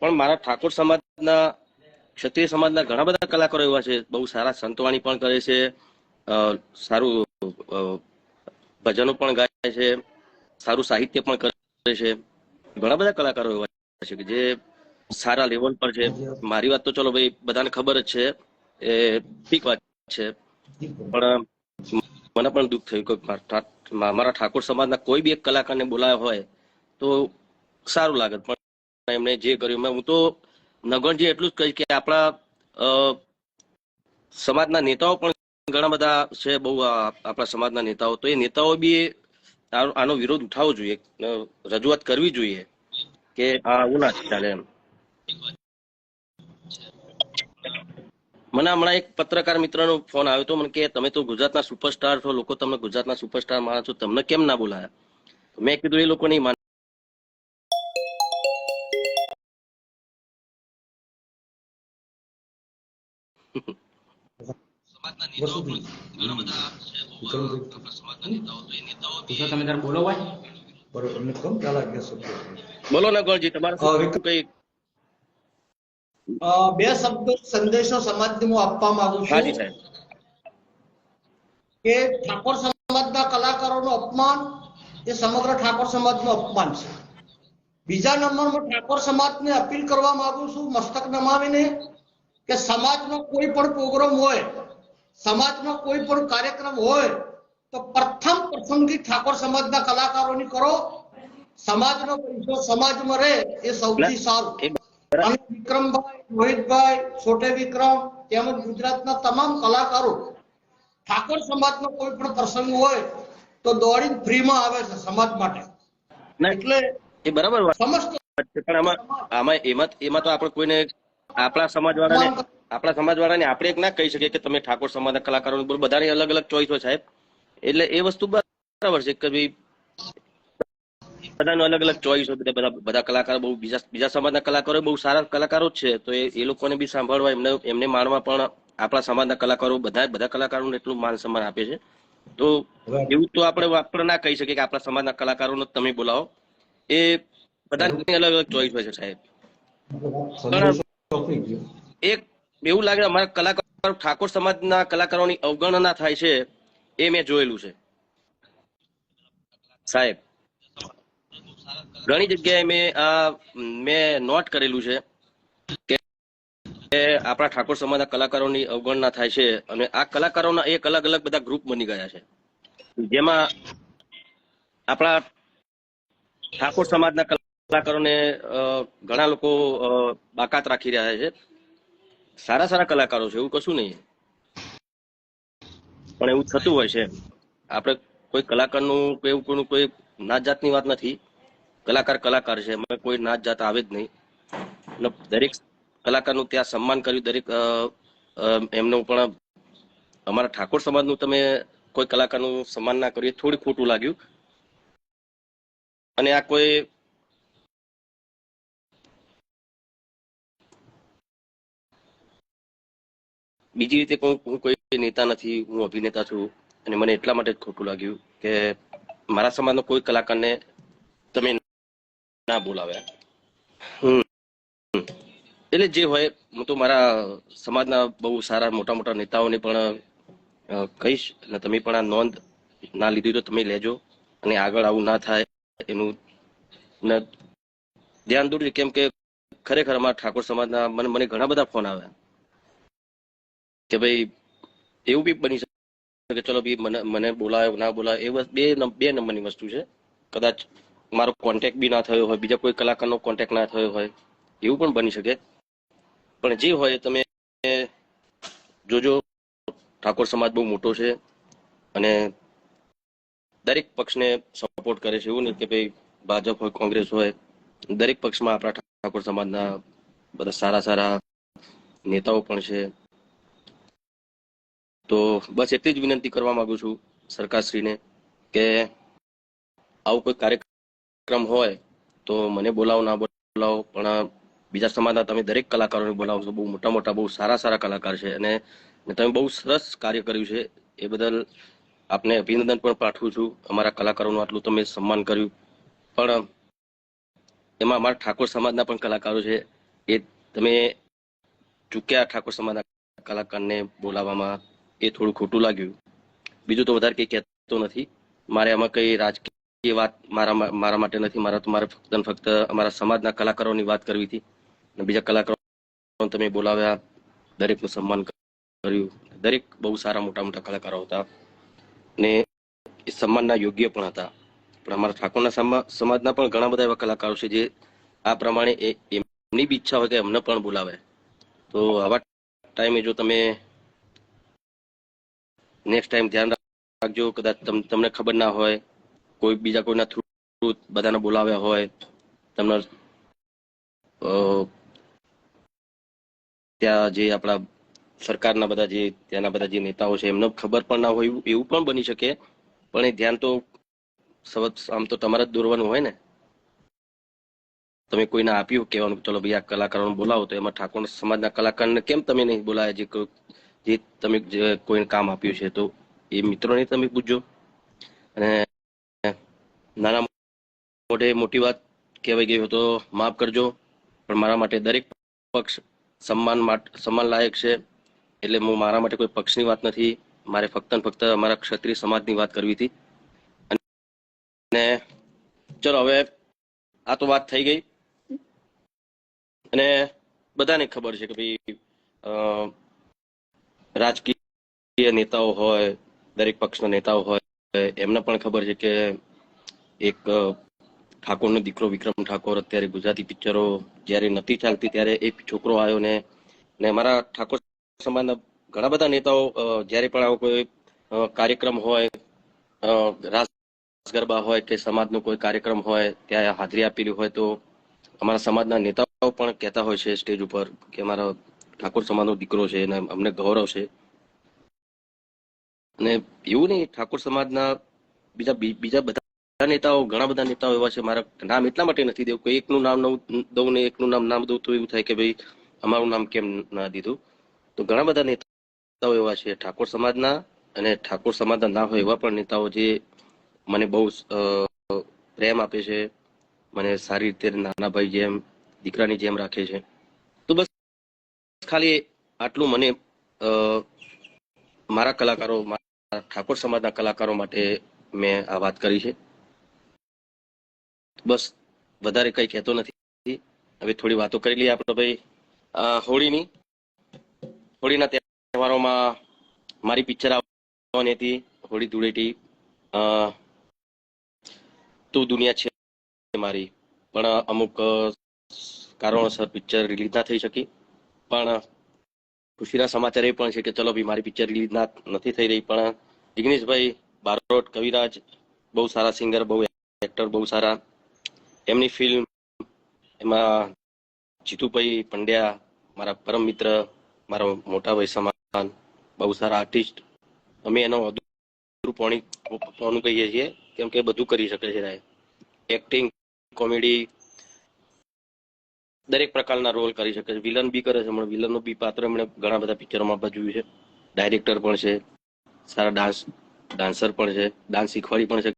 પણ મારા ઠાકોર સમાજના, ક્ષત્રિય સમાજના ઘણા બધા કલાકારો એવા છે, બહુ સારા સંતવાણી પણ કરે છે સારું ભજનો પણ ગાય છે, સારું સાહિત્ય પણ કરે છે. ઘણા બધા કલાકારો એવા છે કે જે સારા લેવલ પર છે. મારી વાત તો ચલો ભાઈ, બધાને ખબર જ છે, એ ઠીક વાત છે. પણ મને પણ દુઃખ થયું કે મારા ઠાકોર સમાજના કોઈ બી એક કલાકારને બોલાયો હોય તો સારું લાગત પણ એમણે જે કર્યું. હું તો નગણજી એટલું જ કહીશ કે આપણા સમાજના નેતાઓ પણ ઘણા બધા છે બહુ આપણા સમાજના નેતાઓ. તો એ નેતાઓ બી આનો વિરોધ ઉઠાવવો જોઈએ. રજૂઆત કરવી જોઈએ કે આ આવું ના ચાલે એમ. મને હમણાં એક પત્રકાર મિત્રનો ફોન આવ્યો હતો. મને કે તમે તો ગુજરાતના સુપરસ્ટાર છો, લોકો તમને ગુજરાતના સુપરસ્ટાર માનો છો. તમને કેમ ના બોલાયા? મેં કીધું એ લોકો નહીં બોલો ને ગોળજી તમારે. કઈ? બે શબ્દો સંદેશો સમાજને હું આપવા માંગુ છું. કે ઠાકોર સમાજના કલાકારોનું અપમાન એ સમગ્ર ઠાકોર સમાજનું અપમાન છે. બીજા નંબરમાં ઠાકોર સમાજને અપીલ કરવા માંગુ છું મસ્તક નમાવીને કે સમાજનો કોઈ પણ પ્રોગ્રામ હોય સમાજનો કોઈ પણ કાર્યક્રમ હોય તો પ્રથમ પસંદગી ઠાકોર સમાજના કલાકારોની કરો. સમાજનો પૈસો સમાજમાં રહે એ સૌથી સારું. એ અને વિક્રમભાઈ રોહિતભાઈ છોટે વિક્રમ તેમજ ગુજરાતના તમામ કલાકારો ઠાકોર સમાજનો કોઈ પણ પ્રસંગ હોય તો દોડીને ફ્રીમાં આવે છે સમાજ માટે. એટલે એ બરાબર સમસ્ત પણ આમાં આમાં એમાં એમાં તો આપણે કોઈને આપણા સમાજવાળાને આપણા સમાજવાળાને આપણે એક ના કહી શકીએ કે તમે ઠાકોર સમાજના કલાકારો બોલો. બધાની અલગ અલગ ચોઈસ હોય સાહેબ. એટલે એ વસ્તુ બરાબર છે કે ભાઈ બધાનો અલગ અલગ ચોઈસ હોય બધા બધા બધા કલાકારો બહુ બીજા બીજા સમાજના કલાકારો બહુ સારા કલાકારો છે. તો એ એ લોકોને બી સાંભળવા એમને એમને માણવા પણ આપણા સમાજના કલાકારો બધા બધા કલાકારોને એટલું માન સન્માન આપે છે. તો એવું તો આપણે આપણે ના કહી શકીએ કે આપણા સમાજના કલાકારોને તમે બોલાવો. એ બધાની અલગ અલગ ચોઈસ હોય છે સાહેબ. એક એવું લાગે અમારા કલાકારો ઠાકોર સમાજના કલાકારોની અવગણના થાય છે, એ મેં જોયેલું છે. સાહેબ, ઘણી જગ્યાએ મેં આ, મેં નોટ કરેલું છે કે આપણા ઠાકોર સમાજના કલાકારોની અવગણના થાય છે અને આ કલાકારોના એક અલગ અલગ બધા ગ્રુપ બની ગયા છે. જેમાં આપણા ઠાકોર સમાજના કલાકારોને ઘણા લોકો બાકાત રાખી રહ્યા છે. સારા સારા કલાકારો છે, એવું કશું નહીં. પણ એવું થતું હોય છે. આપણે કોઈ કલાકારનું એવું કોઈનું કોઈ નાત જાતની વાત નથી. કલાકાર કલાકાર છે, એમાં કોઈ નાત જાત આવે જ નહીં. દરેક કલાકારનું ત્યાં સન્માન કર્યું, દરેક એમનું પણ અમારા ઠાકોર સમાજનું તમે કોઈ કલાકારનું સન્માન ના કર્યું થોડું ખોટું લાગ્યું. અને આ કોઈ બીજી રીતે કોઈ નેતા નથી, હું અભિનેતા છું. અને મને એટલા માટે જ ખોટું લાગ્યું કે મારા સમાજનો કોઈ કલાકારને તમે ના બોલાવ્યા. એટલે જે હોય, હું તો મારા સમાજના બહુ સારા મોટા મોટા નેતાઓને પણ કહીશ. અને તમે પણ આ નોંધ ના લીધી તો તમે લેજો. અને આગળ આવું ના થાય એનું ધ્યાન દોરજો. કેમ કે ખરેખર અમારા ઠાકોર સમાજના મને મને ઘણા બધા ફોન આવ્યા. કે ભાઈ એવું બી બની શકે કે ચલો ભાઈ મને મને બોલાયો, ના બોલાયો, એ બે બે નંબરની વસ્તુ છે. કદાચ મારો કોન્ટેક્ટ બી ના થયો હોય, બીજા કોઈ કલાકારનો કોન્ટેક્ટ ના થયો હોય, એવું પણ બની શકે. પણ જે હોય તમે જોજો, ઠાકોર સમાજ બહુ મોટો છે અને દરેક પક્ષને સપોર્ટ કરે છે. એવું નહીં કે ભાઈ ભાજપ હોય, કોંગ્રેસ હોય, દરેક પક્ષમાં આપણા ઠાકોર સમાજના બધા સારા સારા નેતાઓ પણ છે. તો બસ એટલી જ વિનંતી કરવા માંગુ છું સરકારશ્રીને કે આવું કોઈ કાર્યક્રમ હોય તો મને બોલાવો, ના બોલાવો. પણ બીજા સમાજના તમે દરેક કલાકારોને બોલાવો છો. બહુ મોટા મોટા, બહુ સારા સારા કલાકાર છે અને તમે બહુ સરસ કાર્ય કર્યું છે. એ બદલ આપને અભિનંદન પણ પાઠવું છું. અમારા કલાકારોનું આટલું તમે સન્માન કર્યું. પણ એમાં અમારા ઠાકોર સમાજના પણ કલાકારો છે. એ તમે ચૂક્યા ઠાકોર સમાજના કલાકારને બોલાવવામાં એ થોડું ખોટું લાગ્યું. બીજું તો વધારે કંઈ કહેતો નથી. મારે આમાં કઈ રાજકીય વાત મારા મારા માટે નથી. મારા તો મારે ફક્ત ને ફક્ત અમારા સમાજના કલાકારોની વાત કરવી હતી. અને બીજા કલાકારો તમે બોલાવ્યા, દરેકનું સન્માન કર્યું. દરેક બહુ સારા મોટા મોટા કલાકારો હતા. ને એ સન્માનના યોગ્ય પણ હતા. પણ અમારા ઠાકોરના સમા- સમાજના પણ ઘણા બધા એવા કલાકારો છે જે આ પ્રમાણે એમની બી ઈચ્છા હોય કે એમને પણ બોલાવે. તો આવા ટાઈમે જો તમે નેક્સ્ટ ટાઈમ ધ્યાન રાખજો, કદાચ તમને ખબર ના હોય, કોઈ બીજા કોઈના થ્રુ બધાને બોલાવ્યા હોય, તમને ત્યાં જે આપણા સરકારના બધા જે, ત્યાંના બધા જે નેતાઓ છે, એમને ખબર પણ ના હોય, એવું- પણ બની શકે, પણ એ ધ્યાન તો સવત, આમ તો તમારે જ દોરવાનું હોય ને. તમે કોઈને આપ્યું, કહેવાનું ચલો ભાઈ આ કલાકારોને બોલાવો, તો એમાં ઠાકોર સમાજના કલાકારને કેમ તમે નહીં બોલાય, જે જે તમે કોઈને કામ આપ્યું છે, તો એ મિત્રોને તમે પૂછજો. અને નાના મોટે મોટી વાત કહેવાઈ ગઈ હોય તો માફ કરજો, પણ મારા માટે દરેક પક્ષ સન્માન સન્માન લાયક છે. એટલે હું મારા માટે કોઈ પક્ષની વાત નથી. મારે ફક્ત ને ફક્ત અમારા ક્ષત્રિય સમાજની વાત કરવી હતી. અને ચલો હવે આ તો વાત થઈ ગઈ. અને બધાને ખબર છે કે ભાઈ રાજકીય નેતાઓ હોય, દરેક પક્ષના નેતાઓ હોય, એમને પણ ખબર છે કે એક ઠાકોરનો દીકરો વિક્રમ ઠાકોર અત્યારે ગુજરાતી પિક્ચરો જ્યારે નથી ચાલતી ત્યારે એક છોકરો આવ્યો ને ને અમારા ઠાકોર સમાજના ઘણા બધા નેતાઓ જ્યારે પણ આવો કોઈ કાર્યક્રમ હોય રાસ ગરબા હોય કે સમાજનો કોઈ કાર્યક્રમ હોય, ત્યાં હાજરી આપેલી હોય તો અમારા સમાજના નેતાઓ પણ કહેતા હોય છે સ્ટેજ ઉપર કે અમારા ઠાકોર સમાજનો દીકરો છે અને અમને ગૌરવ છે. અને એવું નહીં, ઠાકોર સમાજના બીજા બીજા બધા નેતાઓ, ઘણા બધા નેતાઓ એવા છે, મારા નામ એટલા માટે નથી દેવું, કોઈ એકનું નામ દઉં ને એકનું નામ નામ દઉં તો એવું થાય કે ભાઈ અમારું નામ કેમ ના દીધું. તો ઘણા બધા નેતાઓ એવા છે, ઠાકોર સમાજના અને ઠાકોર સમાજના ના હોય એવા પણ નેતાઓ જે મને બહુ પ્રેમ આપે છે, મને સારી રીતે નાના ભાઈ જેમ, દીકરાની જેમ રાખે છે. ખાલી આટલું મને મારા કલાકારો ઠાકોર સમાજના કલાકારો માટે મેં આ વાત કરી છે. બસ વધારે કઈ કહેતો નથી. હવે થોડી વાતો કરી લઈએ આપણે ભાઈ. હોળીની, હોળીના તહેવારોમાં મારી પિક્ચર આવવાની હતી, હોળી ધૂળેટી. તું દુનિયા છે મારી. પણ અમુક કારણોસર પિક્ચર રિલીઝ ના થઈ શકી. પણ ખુશીના સમાચાર એ પણ છે કે ચલો મારી પિક્ચર રિલીઝ ના નથી થઈ રહી, પણ જિગ્નેશભાઈ બારોટ, કવિરાજ બહુ સારા સિંગર બહુ એક્ટર બહુ સારા. એમની ફિલ્મ એમાં જીતુભાઈ પંડ્યા, મારા પરમ મિત્ર, મારા મોટા ભાઈ સમાન, બહુ સારા આર્ટિસ્ટ અમે એનો પોણી પોણું કહીએ છીએ, કેમ કે બધું કરી શકે છે એક્ટિંગ કોમેડી દરેક પ્રકારના રોલ કરી શકે છે. વિલન બી કરે છે હમણાં વિલનનું બી પાત્ર એમણે ઘણા બધા પિક્ચરોમાં ભજવ્યું છે. ડાયરેક્ટર પણ છે, સારા ડાન્સ ડાન્સર પણ છે ડાન્સ શીખવાડી પણ છે.